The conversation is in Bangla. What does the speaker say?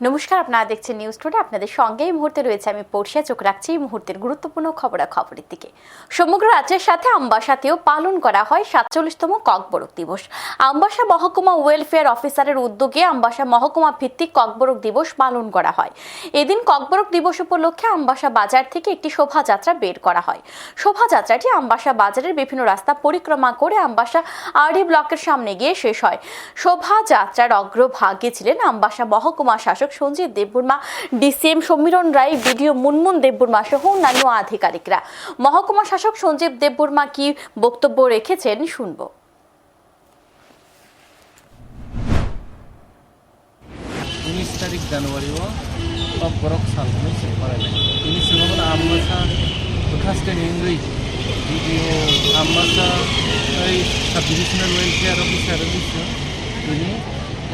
নমস্কার, আপনারা দেখছেন নিউজ টুডে আপনাদের সঙ্গে এই মুহূর্তে রয়েছে আমি পড়শিয়া। চোখ রাখছি এই মুহূর্তের গুরুত্বপূর্ণ খবরাখবরের দিকে। সমগ্র রাজ্যের সাথে আমবাসাতেও পালন করা হয় সাতচল্লিশতম ককবরক দিবস। আমবাসা মহকুমা ওয়েলফেয়ার অফিসারের উদ্যোগে আমবাসা মহকুমা ভিত্তিক ককবরক দিবস পালন করা হয়। এদিন ককবরক দিবস উপলক্ষে আমবাসা বাজার থেকে একটি শোভাযাত্রা বের করা হয়। শোভাযাত্রাটি আমবাসা বাজারের বিভিন্ন রাস্তা পরিক্রমা করে আমবাসা আরডি ব্লকের সামনে গিয়ে শেষ হয়। শোভাযাত্রার অগ্রভাগে ছিলেন আমবাসা মহকুমা শাসক সঞ্জীব দেববর্মা, ডিসিএম সমীরণ রায়, বিডিও মুনমুন দেববর্মা সহ অন্যান্য আধিকারিকরা। মহকুমা শাসক সঞ্জীব দেববর্মা কি বক্তব্য রেখেছেন শুনব। উনিশ তারিখ জানুয়ারি ও বরক সাল, উনিশে উনিশে আমরা যথেষ্ট ইংরেজি ভিডিও আমরা এই সাবডিভিশনাল ওয়েলফেয়ার অফিসার অফিসার তিনি अफिसार दिसो